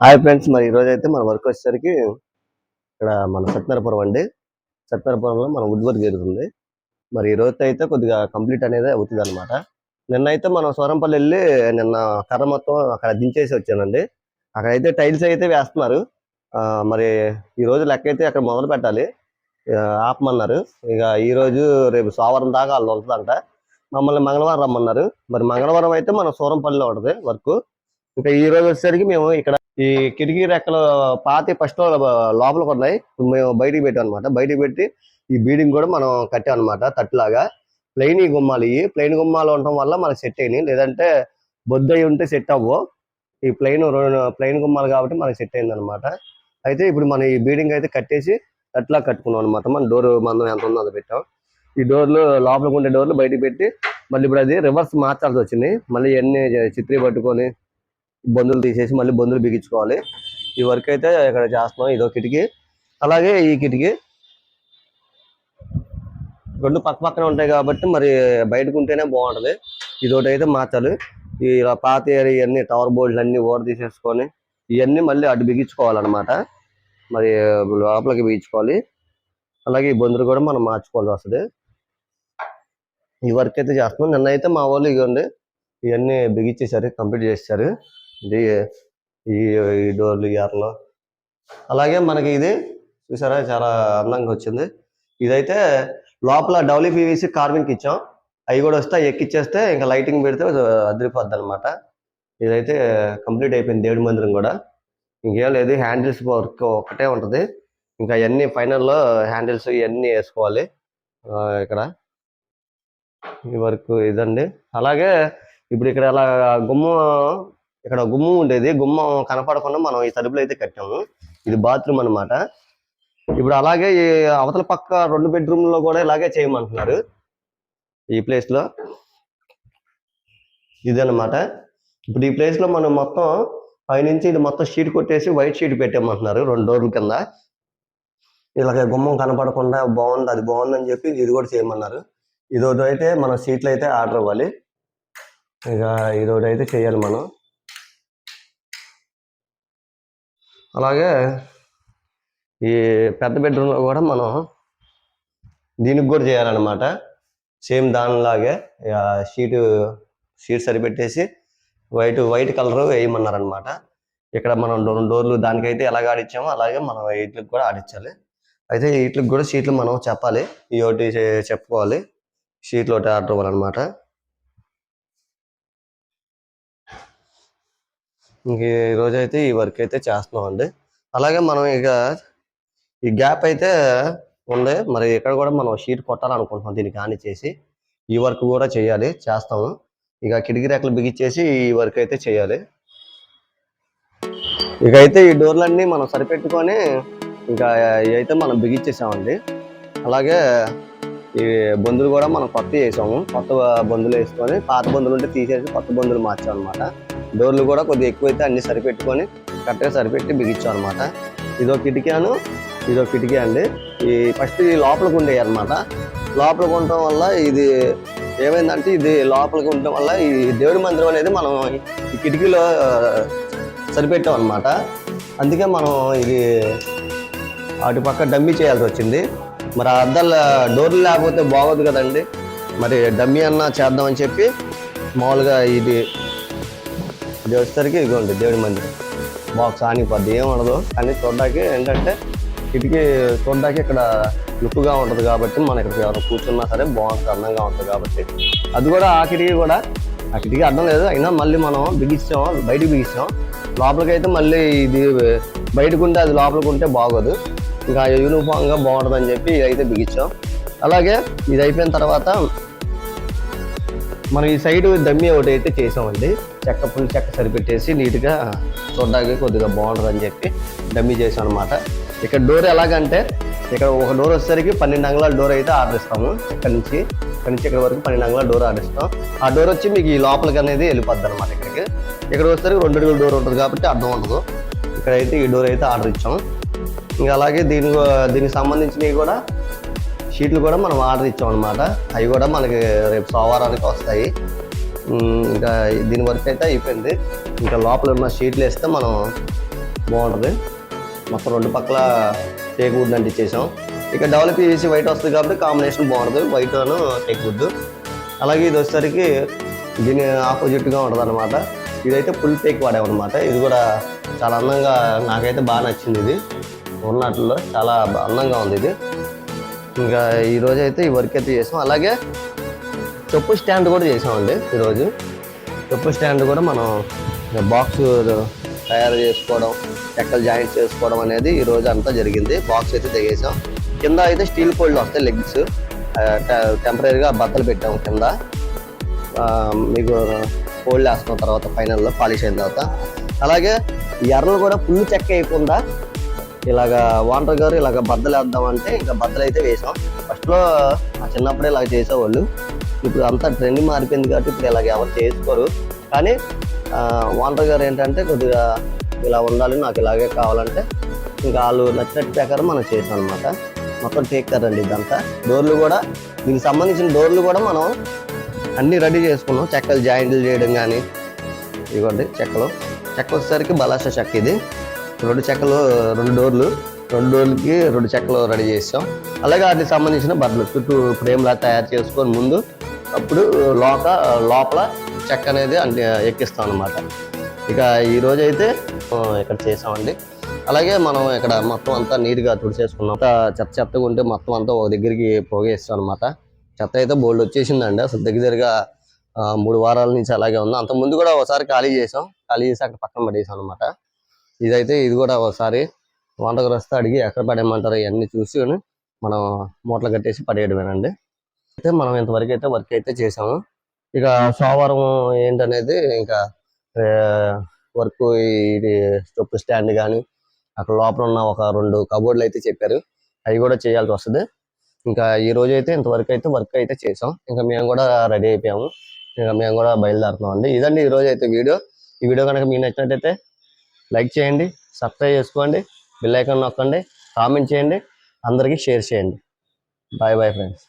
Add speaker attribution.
Speaker 1: Hi friends మరి ఈరోజు అయితే మన వర్క్ వచ్చేసరికి ఇక్కడ మన సత్యనారపురం అండి. సత్యనారపురంలో మన వుడ్ వర్క్ జరుగుతుంది. మరి ఈ రోజు అయితే కొద్దిగా కంప్లీట్ అనేది అవుతుంది అనమాట నిన్న అయితే మనం స్వరంపల్లి వెళ్ళి నిన్న కర్ర మొత్తం అక్కడ దించేసి వచ్చానండి. అక్కడ అయితే టైల్స్ అయితే వేస్తున్నారు. ఆ, మరి ఈ రోజు లెక్క అయితే అక్కడ మొదలు పెట్టాలి. ఆపమన్నారు. ఇక ఈ రోజు రేపు సోమవారం దాకా వాళ్ళు ఉంటుందంట. మమ్మల్ని మంగళవారం రమ్మన్నారు. మరి మంగళవారం అయితే మన సూరంపల్లిలో ఉంటుంది వర్క్ ఇంకా ఈ రోజు వచ్చేసరికి మేము ఇక్కడ ఈ కిటికీ రెక్కలు పాతి ఫస్ట్ లోపలికి ఉన్నాయి. మేము బయటికి పెట్టాం అనమాట బయటికి పెట్టి ఈ బీడింగ్ కూడా మనం కట్టాం అనమాట తట్టులాగా. ప్లెయిన్ గుమ్మాలు ఇవి. ప్లెయిన్ గుమ్మాలు ఉండటం వల్ల మనకి సెట్ అయినాయి. లేదంటే బొద్దు అయి ఉంటే సెట్ అవ్వవు ఈ ప్లెయిన్ ప్లెయిన్ గుమ్మాలు కాబట్టి మనకి సెట్ అయింది అనమాట అయితే ఇప్పుడు మనం ఈ బీడింగ్ అయితే కట్టేసి తట్టులా కట్టుకున్నాం అనమాట మన డోర్ మందం ఎంత ఉందో అది పెట్టాం. ఈ డోర్లు లోపలికి ఉండే డోర్లు బయటికి పెట్టి మళ్ళీ ఇప్పుడు అది రివర్స్ మార్చాల్సి వచ్చింది. మళ్ళీ ఇవన్నీ చిత్రీ పట్టుకొని బందులు తీసేసి మళ్ళీ బందులు బిగించుకోవాలి. ఈ వర్క్ అయితే ఇక్కడ చేస్తున్నాం. ఇదో కిటికీ. అలాగే ఈ కిటికీ రెండు పక్క పక్కన ఉంటాయి కాబట్టి మరి బయటకు ఉంటేనే బాగుంటుంది. ఇదొకటి అయితే మార్చాలి. ఈ ఇలా పాత ఇవన్నీ టవర్ బోర్డులు అన్ని ఓడ తీసేసుకొని ఇవన్నీ మళ్ళీ అటు బిగించుకోవాలన్నమాట. మరి లోపలికి బిగించుకోవాలి. అలాగే ఈ బొందులు కూడా మనం మార్చుకోవాల్సి వస్తుంది ఈ వర్క్ అయితే చేస్తున్నాం. నిన్న అయితే మా వాళ్ళు ఇవ్వండి ఇవన్నీ బిగించేశారు కంప్లీట్ చేశారు ఇది ఈ ఈ డోర్లు ఈ అలాగే మనకి ఇది చూసారా? చాలా అందంగా వచ్చింది. ఇదైతే లోపల డబ్ల్యూ పీవీసీ కార్వింగ్కి ఇచ్చాం. అవి కూడా వస్తే ఎక్కిచ్చేస్తే ఇంకా లైటింగ్ పెడితే అదిరిపోద్ది అనమాట ఇదైతే కంప్లీట్ అయిపోయింది దేవుడి మందిరం కూడా. ఇంకేం లేదు హ్యాండిల్స్ వర్క్ ఒకటే ఉంటుంది. ఇంకా అవన్నీ ఫైనల్లో హ్యాండిల్స్ ఇవన్నీ వేసుకోవాలి. ఇక్కడ ఈ వర్క్ ఇదండి. అలాగే ఇప్పుడు ఇక్కడ అలా గుమ్మం ఇక్కడ గుమ్మం ఉండేది. గుమ్మం కనపడకుండా మనం ఈ తలుపులు అయితే కట్టాము. ఇది బాత్రూమ్ అన్నమాట. ఇప్పుడు అలాగే ఈ అవతల పక్క రెండు బెడ్రూమ్లో కూడా ఇలాగే చేయమంటున్నారు. ఈ ప్లేస్లో ఇదన్నమాట. ఇప్పుడు ఈ ప్లేస్లో మనం మొత్తం పైనుంచి ఇది మొత్తం షీట్ కొట్టేసి వైట్ షీట్ పెట్టామంటున్నారు రెండు డోర్ల కింద. ఇలాగే గుమ్మం కనపడకుండా బాగుంది అది బాగుంది అని చెప్పి ఇది కూడా చేయమన్నారు. ఇదొకటి అయితే మనం సీట్లు అయితే ఆర్డర్ ఇవ్వాలి ఇక ఇదొకటి అయితే చేయాలి మనం. అలాగే ఈ పెద్ద బెడ్రూమ్లో కూడా మనం దీనికి కూడా చేయాలన్నమాట. సేమ్ దానిలాగే షీటు షీట్ సరిపెట్టేసి వైట్ వైట్ కలర్ వేయమన్నారనమాట ఇక్కడ మనం రెండు డోర్లు దానికైతే ఎలాగ ఆడిచ్చామో అలాగే మనం వీటికి కూడా ఆడించాలి అయితే వీటికి కూడా షీట్లు మనం చెప్పాలి. ఈ ఒకటి చెప్పుకోవాలి. షీట్లు ఒకటి ఆర్డర్ ఇవ్వాలన్నమాట. ఇంక ఈ రోజు అయితే ఈ వర్క్ అయితే చేస్తున్నాం అండి అలాగే మనం ఇక ఈ గ్యాప్ అయితే ఉంది. మరి ఇక్కడ కూడా మనం షీట్ కొట్టాలనుకుంటున్నాం దీన్ని కానీ చేసి. ఈ వర్క్ కూడా చేయాలి చేస్తాము. ఇక కిటికీ రేఖలు బిగించేసి ఈ వర్క్ అయితే చేయాలి. ఇక అయితే ఈ డోర్లన్నీ మనం సరిపెట్టుకొని ఇంకా అయితే మనం బిగించేసామండి. అలాగే ఈ బొందులు కూడా మనం కొత్త చేసాము కొత్త బొందులు వేసుకొని పాత బొందులు ఉంటే తీసేసి కొత్త బొందులు మార్చాం అనమాట డోర్లు కూడా కొద్దిగా ఎక్కువైతే అన్ని సరిపెట్టుకొని కరెక్ట్గా సరిపెట్టి బిగించాం అనమాట ఇదో కిటికీను ఇదో కిటికీ అండి. ఈ ఫస్ట్ ఈ లోపలికి ఉండేవి అనమాట లోపలికి ఉండటం వల్ల ఇది ఏమైందంటే ఇది లోపలికి ఉండటం వల్ల ఈ దేవుడి మందిరం అనేది మనం ఈ కిటికీలో సరిపెట్టాం అనమాట అందుకే మనం ఇది అటు పక్క డమ్మీ చేయాల్సి వచ్చింది. మరి అద్దాల డోర్లు లేకపోతే బాగోదు కదండి. మరి డమ్మీ అన్నా చేద్దామని చెప్పి మామూలుగా ఇది ఇది వచ్చేసరికి ఇదిగోండి దేవుడి మందిరం. బాక్స్ ఆనిపోద్ది ఏం ఉండదు. కానీ చూడడానికి ఏంటంటే కిటికీ చూడడానికి ఇక్కడ లుక్గా ఉంటుంది కాబట్టి మన ఇక్కడ ఎవరు కూర్చున్నా సరే బాగుంటుంది అందంగా ఉంటుంది కాబట్టి. అది కూడా ఆ కిటికీ కూడా ఆ కిటికీ అర్థం లేదు. అయినా మళ్ళీ మనం బిగిస్తాం బయటికి బిగిస్తాం లోపలికైతే మళ్ళీ ఇది బయటకు ఉంటే అది లోపలికి ఉంటే బాగోదు. ఇంకా యూనిఫామ్గా బాగుంటుంది అని చెప్పి ఇది అయితే బిగించాం. అలాగే ఇది అయిపోయిన తర్వాత మనం ఈ సైడ్ దమ్మి ఒకటి అయితే చేసామండి. చెక్క ఫుల్ చెక్క సరిపెట్టేసి నీట్గా చూడడానికి కొద్దిగా బాగుంటుంది అని చెప్పి డమ్మీ చేసాం అనమాట ఇక్కడ డోర్ ఎలాగంటే ఇక్కడ ఒక డోర్ వచ్చేసరికి పన్నెండు అంగుళాల డోర్ అయితే ఆర్డర్ ఇస్తాము ఇక్కడ నుంచి ఇక్కడ నుంచి ఇక్కడ వరకు పన్నెండు అంగుళాల డోర్ ఆర్డర్ ఇస్తాం ఆ డోర్ వచ్చి మీకు ఈ లోపలికి అనేది వెళ్ళిపోద్ది అనమాట ఇక్కడికి. ఇక్కడ వచ్చేసరికి రెండు అడుగుల డోర్ ఉంటుంది కాబట్టి అర్థం ఉండదు. ఇక్కడైతే ఈ డోర్ అయితే ఆర్డర్ ఇచ్చాం. ఇంకా అలాగే దీని దీనికి సంబంధించినవి కూడా షీట్లు కూడా మనం ఆర్డర్ ఇచ్చాం అనమాట అవి కూడా మనకి రేపు సోమవారానికి వస్తాయి. ఇంకా దీని వరకు అయితే అయిపోయింది. ఇంకా లోపల ఉన్న షీట్లు వేస్తే మనం బాగుంటుంది. మొత్తం రెండు పక్కల టేక్ వుడ్ ఇచ్చేసాం. ఇక డెవలప్ చేసి వైట్ వస్తుంది కాబట్టి కాంబినేషన్ బాగుంటుంది. White teak wood. అలాగే ఇది వచ్చేసరికి దీని ఆపోజిట్గా ఉంటుంది అనమాట ఇదైతే ఫుల్ టేక్ వాడామన్నమాట ఇది కూడా చాలా అందంగా నాకైతే బాగా నచ్చింది ఇది. ఉన్నట్లో చాలా అందంగా ఉంది ఇది. ఇంకా ఈరోజు అయితే ఈ వర్క్ అయితే చేసాం. అలాగే చెప్పు స్టాండ్ కూడా చేసామండి ఈరోజు చెప్పు స్టాండ్ కూడా మనం బాక్స్ తయారు చేసుకోవడం చెక్కలు జాయింట్ చేసుకోవడం అనేది ఈ రోజు అంతా జరిగింది. బాక్స్ అయితే తెగేసాం. కింద అయితే స్టీల్ ఫోల్డ్ వస్తాయి లెగ్స్ టెంపరీగా బద్దలు పెట్టాము కింద. మీకు ఫోల్డ్ వేస్తున్న తర్వాత ఫైనల్లో పాలిష్ అయిన తర్వాత. అలాగే ఎర్రలు కూడా ఫుల్ చెక్క వేయకుండా ఇలాగా వాంటర్ గారు ఇలాగ బద్దలు వేద్దాం అంటే ఇంకా బద్దలు అయితే వేసాం. ఫస్ట్లో ఆ చిన్నప్పుడే ఇలా చేసేవాళ్ళు. ఇప్పుడు అంతా ట్రెండ్ మారిపోయింది కాబట్టి ఇప్పుడు ఇలాగ ఎవరు చేసుకోరు. కానీ ఓనర్ వాంటర్ గారు ఏంటంటే కొద్దిగా ఇలా ఉండాలి నాకు ఇలాగే కావాలంటే ఇంకా వాళ్ళు నచ్చినట్టు ప్రకారం మనం చేసాం అనమాట మొత్తం టేక్ అండి ఇదంతా. డోర్లు కూడా దీనికి సంబంధించిన డోర్లు కూడా మనం అన్నీ రెడీ చేసుకున్నాం. చెక్కలు జాయింట్లు చేయడం కానీ ఇదిగోండి చెక్కలు. చెక్క వచ్చేసరికి బలాస చెక్క ఇది. రెండు చెక్కలు రెండు డోర్లు రెండు డోర్లకి రెండు చెక్కలు రెడీ చేసాం. అలాగే వాటికి సంబంధించిన బట్టలు చుట్టూ ఫ్రేమ్లా తయారు చేసుకొని ముందు అప్పుడు లోక లోపల చెక్క అనేది అంటే ఎక్కిస్తాం అనమాట ఇక ఈ రోజు అయితే ఇక్కడ చేసామండి. అలాగే మనం ఇక్కడ మొత్తం అంతా నీట్గా తుడిచేసుకున్నాం. చెత్త చెత్తగా ఉంటే మొత్తం అంతా ఒక దగ్గరికి పోగేస్తాం అనమాట చెత్త అయితే బోల్డ్ వచ్చేసిందండి. అసలు దగ్గర దగ్గరగా మూడు వారాల నుంచి అలాగే ఉంది. అంత ముందు కూడా ఒకసారి ఖాళీ చేసాం. ఖాళీ చేసి అక్కడ పక్కన పడేసాం అనమాట ఇదైతే ఇది కూడా ఒకసారి వంటకు వస్తే అడిగి ఎక్కడ పడేయమంటారు ఇవన్నీ చూసి మనం మూటలు కట్టేసి పడేయడమేనండి. అయితే మనం ఇంతవరకు అయితే వర్క్ అయితే చేసాము ఇక సోమవారం ఏంటనేది ఇంకా వర్క్ ఇది స్టెప్ స్టాండ్ కానీ అక్కడ లోపల ఉన్న ఒక రెండు కబోర్డ్లు అయితే చెప్పారు. అవి కూడా చేయాల్సి వస్తుంది. ఇంకా ఈ రోజు అయితే ఇంతవరకు అయితే వర్క్ అయితే చేసాం ఇంకా మేము కూడా రెడీ అయిపోయాము. ఇంకా మేము కూడా బయలుదేరుతున్నాం అండి. ఇదండి ఈ రోజు అయితే వీడియో. ఈ వీడియో కనుక మీకు నచ్చినట్టయితే లైక్ చేయండి సబ్స్క్రైబ్ చేసుకోండి బిల్ ఐకాన్ నొక్కండి కామెంట్ చేయండి అందరికీ షేర్ చేయండి. Bye bye friends.